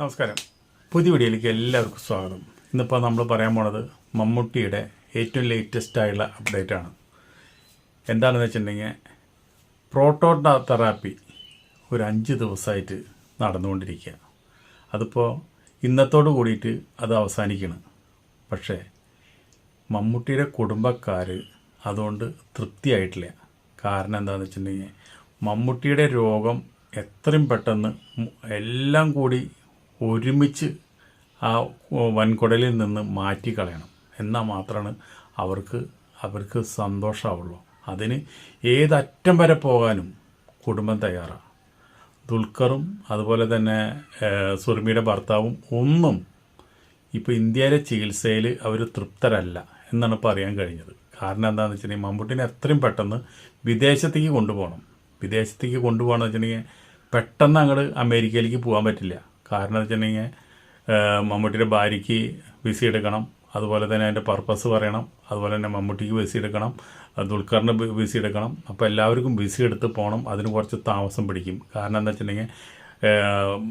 നമസ്കാരം. പുതിയ വീഡിയോയിലേക്ക് എല്ലാവർക്കും സ്വാഗതം. ഇന്നിപ്പോൾ നമ്മൾ പറയാൻ പോണത് മമ്മൂട്ടിയുടെ ഏറ്റവും ലേറ്റസ്റ്റ് ആയുള്ള അപ്ഡേറ്റ് ആണ്. എന്താണെന്ന് വെച്ചിട്ടുണ്ടെങ്കിൽ പ്രോട്ടോ തെറാപ്പി ഒരു അഞ്ച് ദിവസമായിട്ട് നടന്നുകൊണ്ടിരിക്കുക. അതിപ്പോൾ ഇന്നത്തോട് കൂടിയിട്ട് അത് അവസാനിക്കണം. പക്ഷേ മമ്മൂട്ടിയുടെ കുടുംബക്കാർ അതുകൊണ്ട് തൃപ്തിയായിട്ടില്ല. കാരണം എന്താണെന്ന് വെച്ചിട്ടുണ്ടെങ്കിൽ മമ്മൂട്ടിയുടെ രോഗം എത്രയും പെട്ടെന്ന് എല്ലാം കൂടി ഒരുമിച്ച് ആ വൻകുടലിൽ നിന്ന് മാറ്റിക്കളയണം. എന്നാൽ മാത്രമാണ് അവർക്ക് അവർക്ക് സന്തോഷമാവുള്ളൂ അതിന് ഏതറ്റം വരെ പോകാനും കുടുംബം തയ്യാറാണ് ദുൽഖറും അതുപോലെ തന്നെ സുർമിയുടെ ഭർത്താവും ഒന്നും ഇപ്പോൾ ഇന്ത്യയിലെ ചികിത്സയിൽ അവർ തൃപ്തരല്ല എന്നാണ് ഇപ്പോൾ അറിയാൻ കഴിഞ്ഞത്. കാരണം എന്താണെന്ന് വെച്ചിട്ടുണ്ടെങ്കിൽ മമ്മൂട്ടിനെ എത്രയും പെട്ടെന്ന് വിദേശത്തേക്ക് കൊണ്ടുപോകണം. വിദേശത്തേക്ക് കൊണ്ടുപോകണമെന്ന് വെച്ചിട്ടുണ്ടെങ്കിൽ പെട്ടെന്ന് അങ്ങോട്ട് അമേരിക്കയിലേക്ക് പോകാൻ പറ്റില്ല. കാരണം എന്ന് വെച്ചിട്ടുണ്ടെങ്കിൽ മമ്മൂട്ടിയുടെ ഭാര്യയ്ക്ക് വിസി എടുക്കണം. അതുപോലെ തന്നെ അതിന്റെ പർപ്പസ് പറയണം. അതുപോലെ തന്നെ മമ്മൂട്ടിക്ക് വിസി എടുക്കണം. ദുൽഖറിന് വിസി എടുക്കണം. അപ്പോൾ എല്ലാവർക്കും വിസി എടുത്ത് പോകണം അതിന് കുറച്ച് താമസം പിടിക്കും. കാരണം എന്താ വെച്ചിട്ടുണ്ടെങ്കിൽ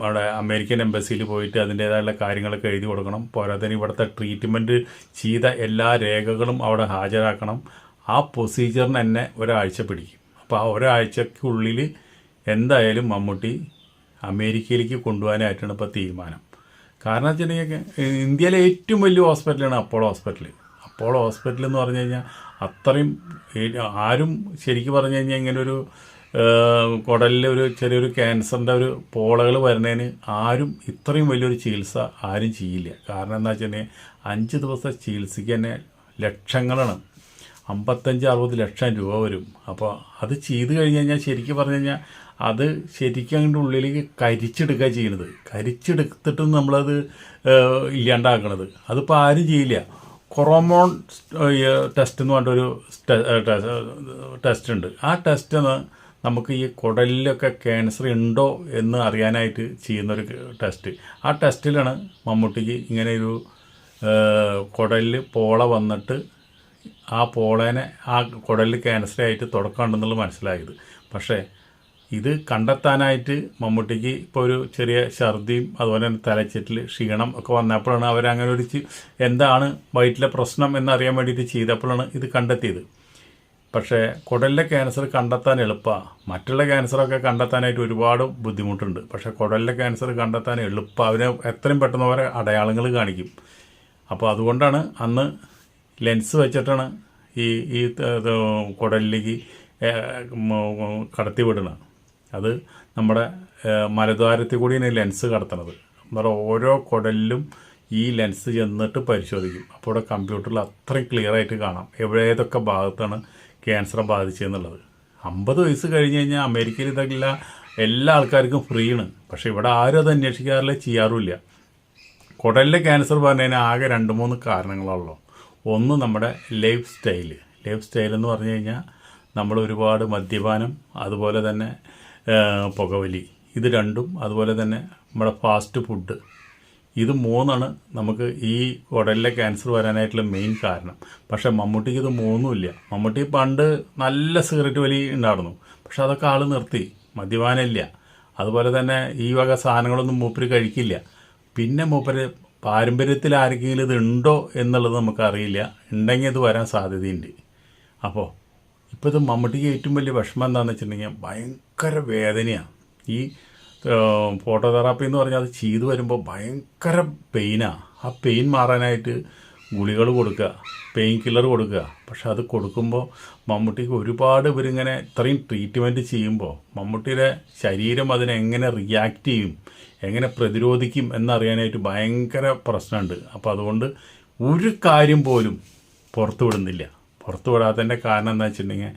അവിടെ അമേരിക്കൻ എംബസിയിൽ പോയിട്ട് അതിന്റേതായുള്ള കാര്യങ്ങളൊക്കെ എഴുതി കൊടുക്കണം. പോരാത്തതിന് ഇവിടുത്തെ ട്രീറ്റ്മെന്റ് ചെയ്ത എല്ലാ രേഖകളും അവിടെ ഹാജരാക്കണം. ആ പ്രൊസീജിയറിന് തന്നെ ഒരാഴ്ച പിടിക്കും. അപ്പോൾ ആ ഒരാഴ്ചക്കുള്ളിൽ എന്തായാലും മമ്മൂട്ടി അമേരിക്കയിലേക്ക് കൊണ്ടുപോകാനായിട്ടാണ് ഇപ്പോൾ തീരുമാനം. കാരണം വെച്ചിട്ടുണ്ടെങ്കിൽ ഇന്ത്യയിലെ ഏറ്റവും വലിയ ഹോസ്പിറ്റലാണ് അപ്പോളോ ഹോസ്പിറ്റൽ. അപ്പോളോ ഹോസ്പിറ്റൽ എന്ന് പറഞ്ഞു കഴിഞ്ഞാൽ അത്രയും ആരും ശരിക്കും പറഞ്ഞു കഴിഞ്ഞാൽ ഇങ്ങനെ ഒരു ഒരു ചെറിയൊരു ക്യാൻസറിന്റെ ഒരു പോളകൾ വരുന്നതിന് ആരും ഇത്രയും വലിയൊരു ചികിത്സ ആരും ചെയ്യില്ല. കാരണം എന്താ വെച്ചിട്ടുണ്ടെങ്കിൽ അഞ്ച് ദിവസത്തെ ചികിത്സയ്ക്ക് തന്നെ ലക്ഷങ്ങളാണ്. അമ്പത്തഞ്ച് അറുപത് ലക്ഷം രൂപ വരും. അപ്പോൾ അത് ചെയ്ത് കഴിഞ്ഞ് കഴിഞ്ഞാൽ ശരിക്കും പറഞ്ഞു കഴിഞ്ഞാൽ അത് ശരിക്കും അതിന്റെ ഉള്ളിലേക്ക് കരിച്ചെടുക്കുക ചെയ്യുന്നത് കരിച്ചെടുത്തിട്ട് നമ്മളത് ഇല്ലാണ്ടാക്കണത്. അതിപ്പോൾ ആരും ചെയ്യില്ല. കൊറോമോൺ ടെസ്റ്റ് എന്ന് പറഞ്ഞൊരു ടെസ്റ്റ് ഉണ്ട് ആ ടെസ്റ്റ് നമുക്ക് ഈ കുടലിലൊക്കെ ക്യാൻസർ ഉണ്ടോ എന്ന് അറിയാനായിട്ട് ചെയ്യുന്നൊരു ടെസ്റ്റ്. ആ ടെസ്റ്റിലാണ് മമ്മൂട്ടിക്ക് ഇങ്ങനെ ഒരു കുടലിൽ പോള വന്നിട്ട് ആ പോളേനെ ആ കുടലിൽ ക്യാൻസർ ആയിട്ട് തുടക്കമുണ്ടെന്നുള്ളത് മനസ്സിലായത്. പക്ഷേ ഇത് കണ്ടെത്താനായിട്ട് മമ്മൂട്ടിക്ക് ഇപ്പോൾ ഒരു ചെറിയ ഛർദിയും അതുപോലെ തന്നെ തലച്ചെറ്റിൽ ക്ഷീണം ഒക്കെ വന്നപ്പോഴാണ് അവരങ്ങനെ ഒരു എന്താണ് വയറ്റിലെ പ്രശ്നം എന്നറിയാൻ വേണ്ടിയിട്ട് ചെയ്തപ്പോഴാണ് ഇത് കണ്ടെത്തിയത്. പക്ഷേ കുടലിലെ ക്യാൻസർ കണ്ടെത്താൻ എളുപ്പമാണ് മറ്റുള്ള ക്യാൻസറൊക്കെ കണ്ടെത്താനായിട്ട് ഒരുപാട് ബുദ്ധിമുട്ടുണ്ട്. പക്ഷേ കുടലിലെ ക്യാൻസർ കണ്ടെത്താൻ എളുപ്പം. അവരെ എത്രയും പെട്ടെന്ന് അവരെ അടയാളങ്ങൾ കാണിക്കും. അപ്പോൾ അതുകൊണ്ടാണ് അന്ന് ലെൻസ് വെച്ചിട്ടാണ് ഈ ഈ കുടലിലേക്ക് കടത്തി അത് നമ്മുടെ മലദ്വാരത്തിൽ കൂടിയാണ് ലെൻസ് കടത്തണത് നമ്മുടെ ഓരോ കുടലിലും ഈ ലെൻസ് ചെന്നിട്ട് പരിശോധിക്കും. അപ്പോൾ ഇവിടെ കമ്പ്യൂട്ടറിൽ അത്രയും ക്ലിയർ ആയിട്ട് കാണാം. എവിടെ ഏതൊക്കെ ഭാഗത്താണ് ക്യാൻസർ ബാധിച്ചതെന്നുള്ളത്. അമ്പത് വയസ്സ് കഴിഞ്ഞ് കഴിഞ്ഞാൽ അമേരിക്കയിൽ ഇതെല്ലാം എല്ലാ ആൾക്കാർക്കും ഫ്രീ ആണ് പക്ഷേ ഇവിടെ ആരും അത് അന്വേഷിക്കാറില്ല ചെയ്യാറുമില്ല. കുടലിലെ ക്യാൻസർ പറഞ്ഞതിന് ആകെ രണ്ട് മൂന്ന് കാരണങ്ങളുള്ളൂ ഒന്ന് നമ്മുടെ ലൈഫ് സ്റ്റൈൽ ലൈഫ് സ്റ്റൈൽ എന്ന് പറഞ്ഞു കഴിഞ്ഞാൽ നമ്മൾ ഒരുപാട് മദ്യപാനം അതുപോലെ തന്നെ പുകവലി. ഇത് രണ്ടും അതുപോലെ തന്നെ നമ്മുടെ ഫാസ്റ്റ് ഫുഡ് ഇത് മൂന്നാണ് നമുക്ക് ഈ ഉടലിലെ ക്യാൻസർ വരാനായിട്ടുള്ള മെയിൻ കാരണം. പക്ഷേ മമ്മൂട്ടിക്ക് ഇത് മൂന്നുമില്ല മമ്മൂട്ടി പണ്ട് നല്ല സിഗരറ്റ് വലി ഉണ്ടായിരുന്നു. പക്ഷെ അതൊക്കെ ആൾ നിർത്തി. മദ്യപാനമില്ല അതുപോലെ തന്നെ ഈ വക സാധനങ്ങളൊന്നും മൂപ്പര് കഴിക്കില്ല. പിന്നെ മൂപ്പര് പാരമ്പര്യത്തിൽ ആർക്കെങ്കിലും ഇത് ഉണ്ടോ എന്നുള്ളത് നമുക്കറിയില്ല. ഉണ്ടെങ്കിൽ ഇത് വരാൻ സാധ്യതയുണ്ട്. അപ്പോൾ ഇപ്പോൾ ഇത് മമ്മൂട്ടിക്ക് ഏറ്റവും വലിയ വിഷമം എന്താണെന്ന് വെച്ചിട്ടുണ്ടെങ്കിൽ ഭയങ്കര വേദനയാണ് ഈ ഫോട്ടോതെറാപ്പി എന്ന് പറഞ്ഞാൽ അത് ചെയ്തു വരുമ്പോൾ ഭയങ്കര പെയിനാണ് ആ. പെയിൻ മാറാനായിട്ട് ഗുളികൾ കൊടുക്കുക പെയിൻ കില്ലർ കൊടുക്കുക. പക്ഷെ അത് കൊടുക്കുമ്പോൾ മമ്മൂട്ടിക്ക് ഒരുപാട് ഇവരിങ്ങനെ ഇത്രയും ട്രീറ്റ്മെന്റ് ചെയ്യുമ്പോൾ മമ്മൂട്ടിയുടെ ശരീരം അതിനെങ്ങനെ റിയാക്ട് ചെയ്യും എങ്ങനെ പ്രതിരോധിക്കും എന്നറിയാനായിട്ട് ഭയങ്കര പ്രശ്നമുണ്ട്. അപ്പോൾ അതുകൊണ്ട് ഒരു കാര്യം പോലും പുറത്തു വിടുന്നില്ല പുറത്തു വിടാത്തതിന്റെ കാരണം എന്താ വെച്ചിട്ടുണ്ടെങ്കിൽ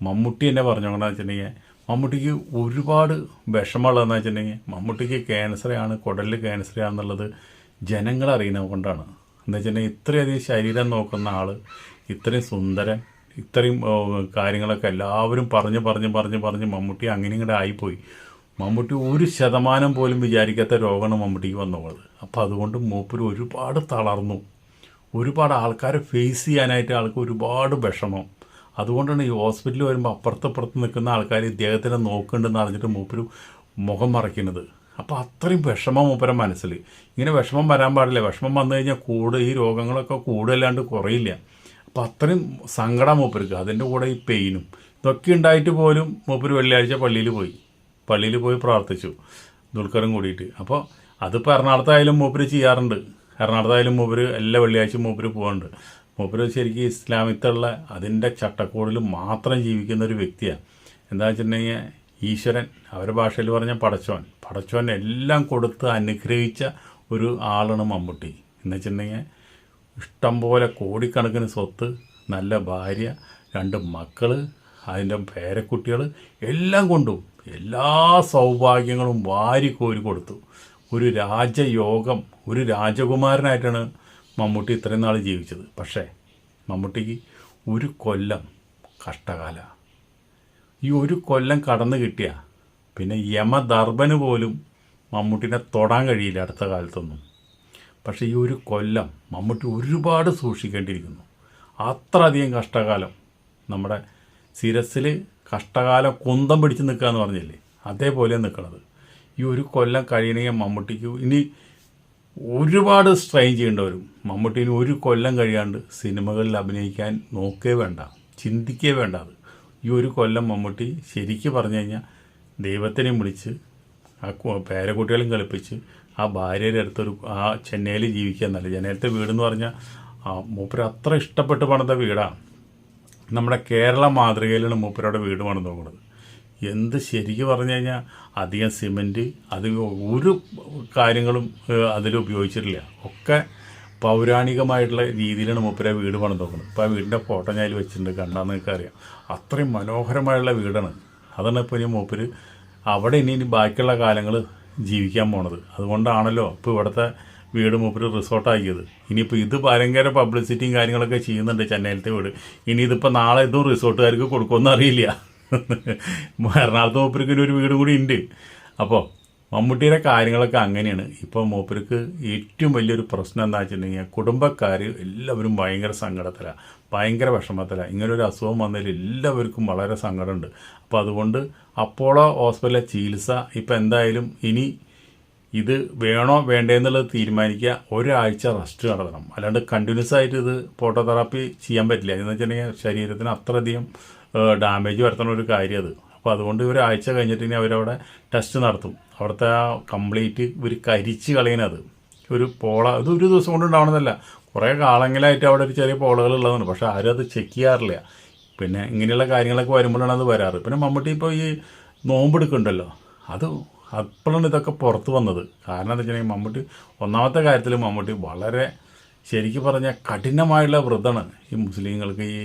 മമ്മൂട്ടി എന്നെ പറഞ്ഞോണ്ടെന്ന് വെച്ചിട്ടുണ്ടെങ്കിൽ മമ്മൂട്ടിക്ക് ഒരുപാട് വിഷമമുള്ളതെന്ന് വെച്ചിട്ടുണ്ടെങ്കിൽ മമ്മൂട്ടിക്ക് ക്യാൻസറാണ് കുടലിൽ ക്യാൻസറാണെന്നുള്ളത് ജനങ്ങൾ അറിയുന്നത് കൊണ്ടാണ്. എന്താ വെച്ചിട്ടുണ്ടെങ്കിൽ ഇത്രയധികം ശരീരം നോക്കുന്ന ആൾ ഇത്രയും സുന്ദരൻ ഇത്രയും കാര്യങ്ങളൊക്കെ എല്ലാവരും പറഞ്ഞ് പറഞ്ഞ് പറഞ്ഞ് പറഞ്ഞ് മമ്മൂട്ടി അങ്ങനെ ഇങ്ങോട്ട് ആയിപ്പോയി. മമ്മൂട്ടി ഒരു ശതമാനം പോലും വിചാരിക്കാത്ത രോഗമാണ് മമ്മൂട്ടിക്ക് വന്നുള്ളത്. അപ്പോൾ അതുകൊണ്ട് മൂപ്പര് ഒരുപാട് തളർന്നു. ഒരുപാട് ആൾക്കാരെ ഫേസ് ചെയ്യാനായിട്ട് ആൾക്ക് ഒരുപാട് വിഷമം. അതുകൊണ്ടാണ് ഈ ഹോസ്പിറ്റലിൽ വരുമ്പോൾ അപ്പുറത്തപ്പുറത്ത് നിൽക്കുന്ന ആൾക്കാർ ഇദ്ദേഹത്തിനെ നോക്കുന്നുണ്ടെന്ന് അറിഞ്ഞിട്ട് മൂപ്പര് മുഖം മറയ്ക്കുന്നത്. അപ്പോൾ അത്രയും വിഷമം മൂപ്പര മനസ്സിൽ ഇങ്ങനെ വിഷമം വരാൻ പാടില്ല. വിഷമം വന്നു കഴിഞ്ഞാൽ കൂട് ഈ രോഗങ്ങളൊക്കെ കൂടുതലാണ്ട് കുറയില്ല. അപ്പോൾ അത്രയും സങ്കടം മൂപ്പർക്ക്. അതിന്റെ കൂടെ ഈ പെയിനും ഇതൊക്കെ ഉണ്ടായിട്ട് പോലും മൂപ്പര് വെള്ളിയാഴ്ച പള്ളിയിൽ പോയി. പള്ളിയിൽ പോയി പ്രാർത്ഥിച്ചു. ദുൽഖറും കൂടിയിട്ട്. അപ്പോൾ അതിപ്പോൾ എറണാകുളത്തായാലും മൂപ്പര് ചെയ്യാറുണ്ട്. എറണാകുളത്തായാലും മൂപ്പര് എല്ലാ വെള്ളിയാഴ്ചയും മൂപ്പര് പോകുന്നുണ്ട് മൂപ്പര് ശരിക്കും ഇസ്ലാമിത്തുള്ള അതിന്റെ ചട്ടക്കൂടിൽ മാത്രം ജീവിക്കുന്ന ഒരു വ്യക്തിയാണ്. എന്താ വെച്ചിട്ടുണ്ടെങ്കിൽ ഈശ്വരൻ അവരുടെ ഭാഷയിൽ പറഞ്ഞ പടച്ചോൻ. പടച്ചോൻ എല്ലാം കൊടുത്ത് അനുഗ്രഹിച്ച ഒരു ആളാണ് മമ്മൂട്ടി. എന്ന് വെച്ചിട്ടുണ്ടെങ്കിൽ ഇഷ്ടംപോലെ കോടിക്കണക്കിന് സ്വത്ത് നല്ല ഭാര്യ രണ്ട് മക്കൾ അതിന്റെ പേരക്കുട്ടികൾ എല്ലാം കൊണ്ടും എല്ലാ സൗഭാഗ്യങ്ങളും വാരി കോരി കൊടുത്തു. ഒരു രാജയോഗം ഒരു രാജകുമാരനായിട്ടാണ് മമ്മൂട്ടി ഇത്രയും നാൾ ജീവിച്ചത്. പക്ഷേ മമ്മൂട്ടിക്ക് ഒരു കൊല്ലം കഷ്ടകാല. ഈ ഒരു കൊല്ലം കടന്നു കിട്ടിയ പിന്നെ യമദർബന് പോലും മമ്മൂട്ടിനെ തൊടാൻ കഴിയില്ല അടുത്ത കാലത്തൊന്നും. പക്ഷേ ഈ ഒരു കൊല്ലം മമ്മൂട്ടി ഒരുപാട് സൂക്ഷിക്കേണ്ടിയിരിക്കുന്നു. അത്രയധികം കഷ്ടകാലം നമ്മുടെ ശിരസിൽ കഷ്ടകാലം കുന്തം പിടിച്ച് നിൽക്കുക എന്ന് പറഞ്ഞില്ലേ? അതേപോലെ നിൽക്കണത് ഈ ഒരു കൊല്ലം കഴിയണമെങ്കിൽ മമ്മൂട്ടിക്ക് ഇനി ഒരുപാട് സ്ട്രെയിൻ ചെയ്യേണ്ടി വരും മമ്മൂട്ടിന് ഒരു കൊല്ലം കഴിയാണ്ട് സിനിമകളിൽ അഭിനയിക്കാൻ നോക്കേ വേണ്ട ചിന്തിക്കേ വേണ്ട അത്. ഈ ഒരു കൊല്ലം മമ്മൂട്ടി ശരിക്കും പറഞ്ഞു കഴിഞ്ഞാൽ ദൈവത്തിനെ വിളിച്ച് ആ പേരക്കുട്ടികളും കളിപ്പിച്ച് ആ ഭാര്യയുടെ അടുത്തൊരു ആ ചെന്നൈയിൽ ജീവിക്കുക എന്നല്ല ചെന്നൈയിലത്തെ വീടെന്ന് പറഞ്ഞാൽ ആ മൂപ്പര് അത്ര ഇഷ്ടപ്പെട്ട് പണിത വീടാണ് നമ്മുടെ കേരള മാതൃകയിലാണ് മൂപ്പരുടെ വീട് പണിത് നോക്കുന്നത് എന്ത് ശരിക്ക് പറഞ്ഞു കഴിഞ്ഞാൽ അധികം സിമന്റ് അധികം ഒരു കാര്യങ്ങളും അതിൽ ഉപയോഗിച്ചിട്ടില്ല. ഒക്കെ പൗരാണികമായിട്ടുള്ള രീതിയിലാണ് മൂപ്പരെ വീട് പണം നോക്കുന്നത്. ഇപ്പോൾ ആ വീടിന്റെ ഫോട്ടോ ഞാൻ വെച്ചിട്ടുണ്ട് കണ്ടാൽ നിങ്ങൾക്ക് അറിയാം. അത്രയും മനോഹരമായുള്ള വീടാണ്. അതാണ് ഇപ്പോൾ ഇനി മൂപ്പര് അവിടെ ഇനി ഇനി ബാക്കിയുള്ള കാലങ്ങൾ ജീവിക്കാൻ പോണത്. അതുകൊണ്ടാണല്ലോ ഇപ്പോൾ ഇവിടുത്തെ വീട് മൂപ്പര് റിസോർട്ടാക്കിയത്. ഇനിയിപ്പോൾ ഇത് ഭയങ്കര പബ്ലിസിറ്റിയും കാര്യങ്ങളൊക്കെ ചെയ്യുന്നുണ്ട് ചെന്നൈയിലത്തെ വീട്. ഇനി ഇതിപ്പോൾ നാളെ ഇതും റിസോർട്ടുകാർക്ക് കൊടുക്കുമെന്ന് അറിയില്ല എറണാകുളത്ത് മൂപ്പർക്ക് ഒരു വീട് കൂടി ഉണ്ട്. അപ്പോൾ മമ്മൂട്ടിയുടെ കാര്യങ്ങളൊക്കെ അങ്ങനെയാണ്. ഇപ്പോൾ മൂപ്പർക്ക് ഏറ്റവും വലിയൊരു പ്രശ്നം എന്താ വെച്ചിട്ടുണ്ടെങ്കിൽ കുടുംബക്കാർ എല്ലാവരും ഭയങ്കര സങ്കടത്തിലാണ് ഭയങ്കര വിഷമത്തിലാണ് ഇങ്ങനൊരു അസുഖം വന്നതിൽ എല്ലാവർക്കും വളരെ സങ്കടമുണ്ട്. അപ്പോൾ അതുകൊണ്ട് അപ്പോളോ ഹോസ്പിറ്റലിലെ ചികിത്സ ഇപ്പോൾ എന്തായാലും ഇനി ഇത് വേണോ വേണ്ടേന്നുള്ളത് തീരുമാനിക്കുക. ഒരാഴ്ച റെസ്റ്റ് നടത്തണം. അല്ലാണ്ട് കണ്ടിന്യൂസ് ആയിട്ട് ഇത് ഫോട്ടോതെറാപ്പി ചെയ്യാൻ പറ്റില്ല. എന്ന് വെച്ചിട്ടുണ്ടെങ്കിൽ ശരീരത്തിന് അത്രയധികം ഡാമേജ് വരുത്തുന്ന ഒരു കാര്യം അത് അപ്പോൾ അതുകൊണ്ട് ഇവർ ആഴ്ച കഴിഞ്ഞിട്ട് ഇനി അവരവിടെ ടെസ്റ്റ് നടത്തും. അവിടുത്തെ ആ കംപ്ലീറ്റ് ഇവർ കരിച്ച് കളയുന്നത് ഒരു പോള ഇത് ഒരു ദിവസം കൊണ്ട് ഉണ്ടാവണമെന്നല്ല കുറേ കാലങ്ങളായിട്ട് അവിടെ ഒരു ചെറിയ പോളകൾ ഉള്ളതാണ്. പക്ഷേ ആരും അത് ചെക്ക് ചെയ്യാറില്ല. പിന്നെ ഇങ്ങനെയുള്ള കാര്യങ്ങളൊക്കെ വരുമ്പോഴാണ് അത് വരാറ്. പിന്നെ മമ്മൂട്ടി ഇപ്പോൾ ഈ നോമ്പെടുക്കുന്നുണ്ടല്ലോ അത് അപ്പോഴാണ് ഇതൊക്കെ പുറത്ത് വന്നത്. കാരണം എന്താ വെച്ചിട്ടുണ്ടെങ്കിൽ മമ്മൂട്ടി ഒന്നാമത്തെ കാര്യത്തിൽ മമ്മൂട്ടി വളരെ ശരിക്കും പറഞ്ഞാൽ കഠിനമായുള്ള വ്രതമാണ് ഈ മുസ്ലിങ്ങൾക്ക് ഈ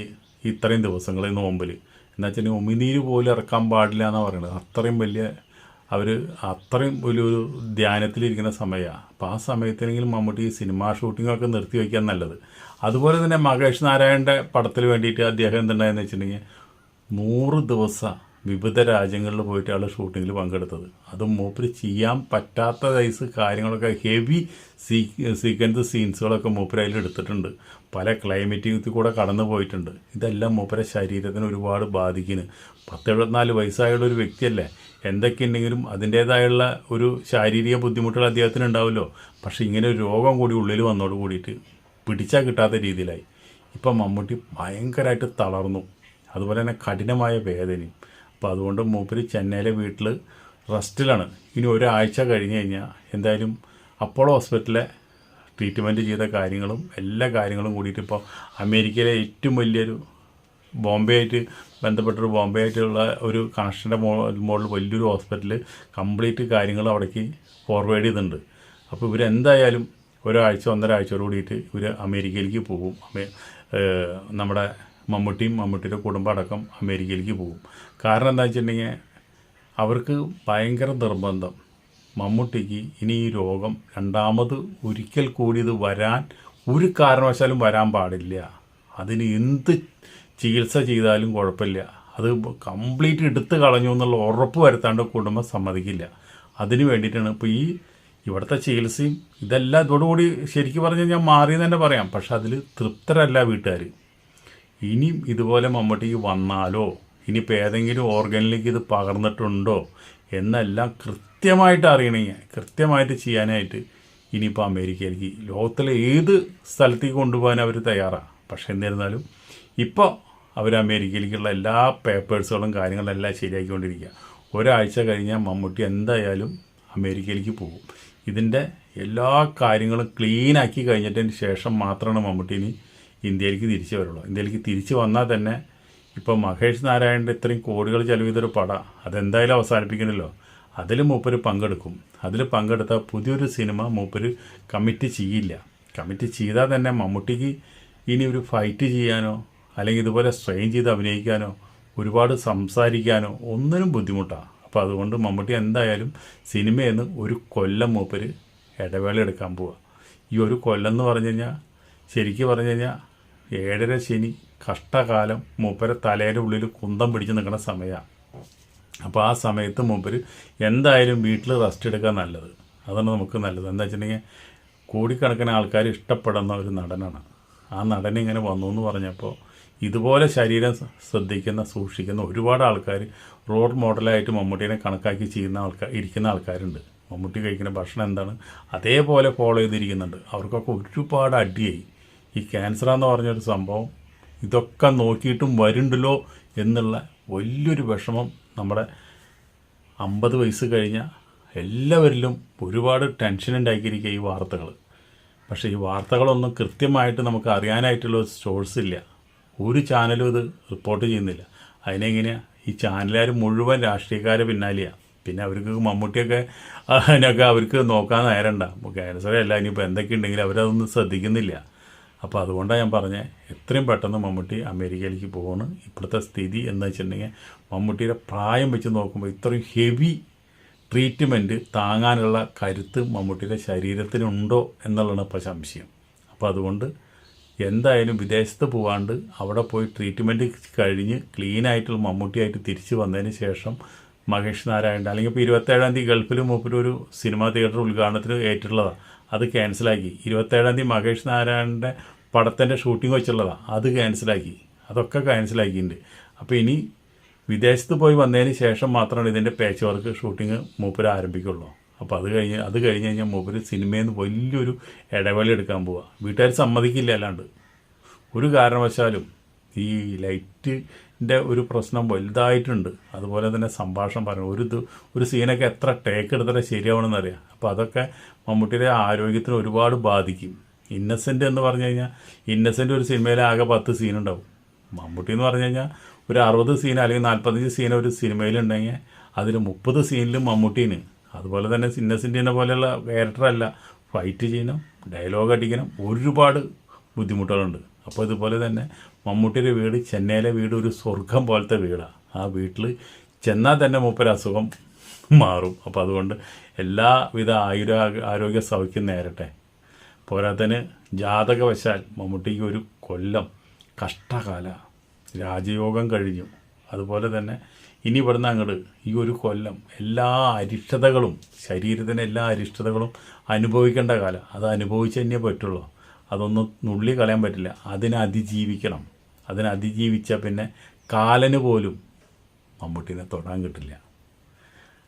ഇത്രയും ദിവസങ്ങൾ ഈ നോമ്പിൽ എന്ന് വെച്ചാൽ ഉമിനീര് പോലും ഇറക്കാൻ പാടില്ല എന്നാണ് പറയുന്നത് അത്രയും വലിയ അവർ അത്രയും വലിയൊരു ധ്യാനത്തിലിരിക്കുന്ന സമയമാണ് അപ്പോൾ ആ സമയത്തിനെങ്കിലും മമ്മൂട്ടി ഈ സിനിമാ ഷൂട്ടിങ്ങൊക്കെ നിർത്തി വയ്ക്കാൻ നല്ലത്. അതുപോലെ തന്നെ മഹേഷ് നാരായണന്റെ പടത്തിന് വേണ്ടിയിട്ട് അദ്ദേഹം എന്തുണ്ടായെന്ന് വെച്ചിട്ടുണ്ടെങ്കിൽ നൂറ് ദിവസം വിവിധ രാജ്യങ്ങളിൽ പോയിട്ട് ഷൂട്ടിങ്ങിൽ പങ്കെടുത്തത്. അത് മൂപ്പര് ചെയ്യാൻ പറ്റാത്ത സൈസ് കാര്യങ്ങളൊക്കെ ഹെവി സീ സീക്വൻസ് സീൻസുകളൊക്കെ മൂപ്പര് അതിൽ എടുത്തിട്ടുണ്ട്. പല ക്ലൈമറ്റിൽ കൂടെ കടന്നു പോയിട്ടുണ്ട്. ഇതെല്ലാം മൂപ്പരെ ശരീരത്തിന് ഒരുപാട് ബാധിക്കുന്നു. പത്ത് എഴുപത്തിനാല് വയസ്സായുള്ള ഒരു വ്യക്തിയല്ലേ? എന്തൊക്കെ ഉണ്ടെങ്കിലും അതിന്റേതായുള്ള ഒരു ശാരീരിക ബുദ്ധിമുട്ടുകൾ അദ്ദേഹത്തിന് ഉണ്ടാവുമല്ലോ. പക്ഷേ ഇങ്ങനെ ഒരു രോഗം കൂടി ഉള്ളിൽ വന്നോട് കൂടിയിട്ട് പിടിച്ചാൽ കിട്ടാത്ത രീതിയിലായി. ഇപ്പം മമ്മൂട്ടി ഭയങ്കരമായിട്ട് തളർന്നു. അതുപോലെ തന്നെ കഠിനമായ വേദനയും. അപ്പോൾ അതുകൊണ്ട് മൂപ്പര് ചെന്നൈയിലെ വീട്ടിൽ റെസ്റ്റിലാണ്. ഇനി ഒരാഴ്ച കഴിഞ്ഞ് കഴിഞ്ഞാൽ എന്തായാലും അപ്പോളോ ഹോസ്പിറ്റലിലെ ട്രീറ്റ്മെന്റ് ചെയ്ത കാര്യങ്ങളും എല്ലാ കാര്യങ്ങളും കൂടിയിട്ട് ഇപ്പോൾ അമേരിക്കയിലെ ഏറ്റവും വലിയൊരു ബോംബെ ആയിട്ട് ബന്ധപ്പെട്ടൊരു ബോംബെ ആയിട്ടുള്ള ഒരു കണക്ഷന്റെ മോ മോളിൽ വലിയൊരു ഹോസ്പിറ്റൽ കംപ്ലീറ്റ് കാര്യങ്ങൾ അവിടേക്ക് ഫോർവേഡ് ചെയ്തിട്ടുണ്ട്. അപ്പോൾ ഇവരെന്തായാലും ഒരാഴ്ച ഒന്നര ആഴ്ചയോട് കൂടിയിട്ട് ഇവർ അമേരിക്കയിലേക്ക് പോകും. നമ്മുടെ മമ്മൂട്ടിയും മമ്മൂട്ടിയുടെ കുടുംബം അടക്കം അമേരിക്കയിലേക്ക് പോകും. കാരണം എന്താ വെച്ചിട്ടുണ്ടെങ്കിൽ അവർക്ക് ഭയങ്കര നിർബന്ധം. മമ്മൂട്ടിക്ക് ഇനി ഈ രോഗം രണ്ടാമത് ഒരിക്കൽ കൂടി ഇത് വരാൻ ഒരു കാരണവശാലും വരാൻ പാടില്ല. അതിന് എന്ത് ചികിത്സ ചെയ്താലും കുഴപ്പമില്ല. അത് കംപ്ലീറ്റ് എടുത്ത് കളഞ്ഞു എന്നുള്ള ഉറപ്പ് വരുത്താണ്ട് കുടുംബം സമ്മതിക്കില്ല. അതിന് വേണ്ടിയിട്ടാണ് ഇപ്പോൾ ഈ ഇവിടുത്തെ ചികിത്സയും ഇതെല്ലാം ഇതോടുകൂടി ശരിക്കും പറഞ്ഞു ഞാൻ മാറിയെന്ന് തന്നെ പറയാം. പക്ഷെ അതിൽ തൃപ്തരല്ല വീട്ടുകാർ ഇനിയും ഇതുപോലെ മമ്മൂട്ടിക്ക് വന്നാലോ ഇനിയിപ്പോൾ ഏതെങ്കിലും ഓർഗനിലേക്ക് ഇത് പകർന്നിട്ടുണ്ടോ എന്നെല്ലാം കൃത്യമായിട്ട് അറിയണമെങ്കിൽ കൃത്യമായിട്ട് ചെയ്യാനായിട്ട് ഇനിയിപ്പോൾ അമേരിക്കയിലേക്ക് ലോകത്തിലെ ഏത് സ്ഥലത്തേക്ക് കൊണ്ടുപോകാൻ അവർ തയ്യാറാണ് പക്ഷേ എന്നിരുന്നാലും ഇപ്പോൾ അവർ അമേരിക്കയിലേക്കുള്ള എല്ലാ പേപ്പേഴ്സുകളും കാര്യങ്ങളും എല്ലാം ശരിയാക്കിക്കൊണ്ടിരിക്കുക ഒരാഴ്ച കഴിഞ്ഞാൽ മമ്മൂട്ടി എന്തായാലും അമേരിക്കയിലേക്ക് പോകും. ഇതിന്റെ എല്ലാ കാര്യങ്ങളും ക്ലീനാക്കി കഴിഞ്ഞിട്ടതിന് ശേഷം മാത്രമാണ് മമ്മൂട്ടി ഇനി ഇന്ത്യയിലേക്ക് തിരിച്ചു വരുള്ളൂ. ഇന്ത്യയിലേക്ക് തിരിച്ചു വന്നാൽ തന്നെ ഇപ്പോൾ മഹേഷ് നാരായണന്റെ ഇത്രയും കോടികൾ ചെലവ് ചെയ്തൊരു പട അതെന്തായാലും അവസാനിപ്പിക്കണമല്ലോ അതിൽ മൂപ്പര് പങ്കെടുക്കും. അതിൽ പങ്കെടുത്ത പുതിയൊരു സിനിമ മൂപ്പര് കമ്മിറ്റ് ചെയ്യില്ല. കമ്മിറ്റ് ചെയ്താൽ തന്നെ മമ്മൂട്ടിക്ക് ഇനി ഒരു ഫൈറ്റ് ചെയ്യാനോ അല്ലെങ്കിൽ ഇതുപോലെ സ്ട്രെയിൻ ചെയ്ത് അഭിനയിക്കാനോ ഒരുപാട് സംസാരിക്കാനോ ഒന്നിനും ബുദ്ധിമുട്ടാണ് അപ്പോൾ അതുകൊണ്ട് മമ്മൂട്ടി എന്തായാലും സിനിമയിൽ ഒരു കൊല്ലം മൂപ്പര് ഇടവേള എടുക്കാൻ പോവുക ഈ ഒരു കൊല്ലം എന്ന് പറഞ്ഞു കഴിഞ്ഞാൽ ശരിക്കും പറഞ്ഞു കഴിഞ്ഞാൽ ഏഴര ശനി കഷ്ടകാലം മൂപ്പരെ തലേന്റെ ഉള്ളിൽ കുന്തം പിടിച്ച് നിൽക്കുന്ന സമയമാണ് അപ്പോൾ ആ സമയത്ത് മൂപ്പര് എന്തായാലും വീട്ടിൽ റെസ്റ്റ് എടുക്കാൻ നല്ലത്. അതാണ് നമുക്ക് നല്ലത്. എന്താ വെച്ചിട്ടുണ്ടെങ്കിൽ കോടിക്കണക്കിന് ആൾക്കാർ ഇഷ്ടപ്പെടുന്ന ഒരു നടനാണ്. ആ നടൻ ഇങ്ങനെ വന്നു എന്ന് പറഞ്ഞപ്പോൾ ഇതുപോലെ ശരീരം ശ്രദ്ധിക്കുന്ന സൂക്ഷിക്കുന്ന ഒരുപാട് ആൾക്കാർ റോഡ് മോഡലായിട്ട് മമ്മൂട്ടീനെ കണക്കാക്കി ചെയ്യുന്ന ആൾക്കാർ ഇരിക്കുന്ന ആൾക്കാരുണ്ട്. മമ്മൂട്ടി കഴിക്കുന്ന ഭക്ഷണം എന്താണ്? അതേപോലെ ഫോളോ ചെയ്തിരിക്കുന്നുണ്ട്. അവർക്കൊക്കെ ഒരുപാട് അടിയായി. ഈ ക്യാൻസർ എന്ന് പറഞ്ഞൊരു സംഭവം ഇതൊക്കെ നോക്കിയിട്ടും വരുന്നുണ്ടല്ലോ എന്നുള്ള വലിയൊരു വിഷമം നമ്മുടെ അമ്പത് വയസ്സ് കഴിഞ്ഞ എല്ലാവരിലും ഒരുപാട് ടെൻഷൻ ഉണ്ടാക്കിയിരിക്കുക ഈ വാർത്തകൾ. പക്ഷേ ഈ വാർത്തകളൊന്നും കൃത്യമായിട്ട് നമുക്ക് അറിയാനായിട്ടുള്ള സോഴ്സ് ഇല്ല. ഒരു ചാനലും ഇത് റിപ്പോർട്ട് ചെയ്യുന്നില്ല. അതിനെങ്ങനെയാണ് ഈ ചാനലുകാർ മുഴുവൻ രാഷ്ട്രീയക്കാരെ പിന്നാലെയാണ് പിന്നെ അവർക്ക് മമ്മൂട്ടിയൊക്കെ അതിനൊക്കെ അവർക്ക് നോക്കാൻ നേരണ്ട. ക്യാൻസർ അല്ല ഇനിയിപ്പോൾ എന്തൊക്കെ ഉണ്ടെങ്കിലും അവരതൊന്നും ശ്രദ്ധിക്കുന്നില്ല. അപ്പോൾ അതുകൊണ്ടാണ് ഞാൻ പറഞ്ഞത് എത്രയും പെട്ടെന്ന് മമ്മൂട്ടി അമേരിക്കയിലേക്ക് പോകണം ഇപ്പോഴത്തെ സ്ഥിതി എന്ന് വെച്ചിട്ടുണ്ടെങ്കിൽ മമ്മൂട്ടിയുടെ പ്രായം വെച്ച് നോക്കുമ്പോൾ ഇത്രയും ഹെവി ട്രീറ്റ്മെന്റ് താങ്ങാനുള്ള കരുത്ത് മമ്മൂട്ടിയുടെ ശരീരത്തിനുണ്ടോ എന്നുള്ളതാണ് ഇപ്പോൾ സംശയം. അപ്പോൾ അതുകൊണ്ട് എന്തായാലും വിദേശത്ത് പോകാണ്ട് അവിടെ പോയി ട്രീറ്റ്മെന്റ് കഴിഞ്ഞ് ക്ലീനായിട്ടുള്ള മമ്മൂട്ടിയായിട്ട് തിരിച്ച് വന്നതിന് ശേഷം മഹേഷ് നാരായണൻ അല്ലെങ്കിൽ ഇപ്പോൾ ഇരുപത്തേഴാം തീയതി ഗൾഫിൽ മൂപ്പര് ഒരു സിനിമാ തിയേറ്റർ ഉദ്ഘാടനത്തിന് ഏറ്റിട്ടുള്ളതാണ് അത് ക്യാൻസലാക്കി ഇരുപത്തേഴാം തീയതി മഹേഷ് നാരായണന്റെ പടത്തിന്റെ ഷൂട്ടിംഗ് വെച്ചുള്ളതാണ് അത് ക്യാൻസലാക്കി അതൊക്കെ ക്യാൻസലാക്കിയിട്ടുണ്ട് അപ്പോൾ ഇനി വിദേശത്ത് പോയി വന്നതിന് ശേഷം മാത്രമാണ് ഇതിന്റെ പേച്ച് വർക്ക് ഷൂട്ടിങ് മൂപ്പര് ആരംഭിക്കുള്ളൂ. അപ്പോൾ അത് കഴിഞ്ഞ് അത് കഴിഞ്ഞ് കഴിഞ്ഞാൽ മൂപ്പര് സിനിമയിൽ നിന്ന് വലിയൊരു ഇടവേള എടുക്കാൻ പോവുക വീട്ടുകാർ സമ്മതിക്കില്ല അല്ലാണ്ട്. ഒരു കാരണവശാലും ഈ ലൈറ്റിന്റെ ഒരു പ്രശ്നം വലുതായിട്ടുണ്ട്. അതുപോലെ തന്നെ സംഭാഷണം പറഞ്ഞു. ഒരു ഒരു സീനൊക്കെ എത്ര ടേക്ക് എടുത്താലേ ശരിയാവണമെന്ന് അറിയാം. അപ്പോൾ അതൊക്കെ മമ്മൂട്ടിയുടെ ആരോഗ്യത്തിന് ഒരുപാട് ബാധിക്കും. ഇന്നസെന്റ് എന്ന് പറഞ്ഞു കഴിഞ്ഞാൽ ഇന്നസെന്റ് ഒരു സിനിമയിൽ ആകെ പത്ത് സീനുണ്ടാവും മമ്മൂട്ടി എന്ന് പറഞ്ഞു കഴിഞ്ഞാൽ ഒരു അറുപത് സീൻ അല്ലെങ്കിൽ നാൽപ്പത്തഞ്ച് സീൻ ഒരു സിനിമയിലുണ്ടെങ്കിൽ അതിൽ മുപ്പത് സീനിലും മമ്മൂട്ടീന്. അതുപോലെ തന്നെ ഇന്നസെന്റിനെ പോലെയുള്ള ക്യാരക്ടറല്ല ഫൈറ്റ് ചെയ്യണം ഡയലോഗ് അടിക്കണം ഒരുപാട് ബുദ്ധിമുട്ടുകളുണ്ട്. അപ്പോൾ ഇതുപോലെ തന്നെ മമ്മൂട്ടിയുടെ വീട് ചെന്നൈയിലെ വീട് ഒരു സ്വർഗം പോലത്തെ വീടാണ് ആ വീട്ടിൽ ചെന്നാൽ തന്നെ മൂപ്പര് അസുഖം മാറും. അപ്പോൾ അതുകൊണ്ട് എല്ലാവിധ ആയുര ആരോഗ്യ സൗഖ്യം നേരട്ടെ. പോരാത്തതിന് ജാതകവശാൽ മമ്മൂട്ടിക്ക് ഒരു കൊല്ലം കഷ്ടകാല. രാജയോഗം കഴിഞ്ഞു. അതുപോലെ തന്നെ ഇനി ഇവിടുന്ന് അങ്ങോട്ട് ഈ ഒരു കൊല്ലം എല്ലാ അരിഷ്ടതകളും ശരീരത്തിന് എല്ലാ അരിഷ്ടതകളും അനുഭവിക്കേണ്ട കാലം. അത് അനുഭവിച്ച് തന്നെ പറ്റുള്ളൂ. അതൊന്നും നുള്ളി കളയാൻ പറ്റില്ല. അതിനെ അതിജീവിക്കണം. അതിനെ അതിജീവിച്ച പിന്നെ കാലന് പോലും മമ്മൂട്ടിനെ തൊടാൻ കിട്ടില്ല.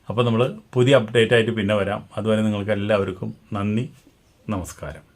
അപ്പോൾ നമ്മൾ പുതിയ അപ്ഡേറ്റ് ആയിട്ട് പിന്നെ വരാം. അതുവരെ നിങ്ങൾക്ക് എല്ലാവർക്കും നന്ദി നമസ്കാരം.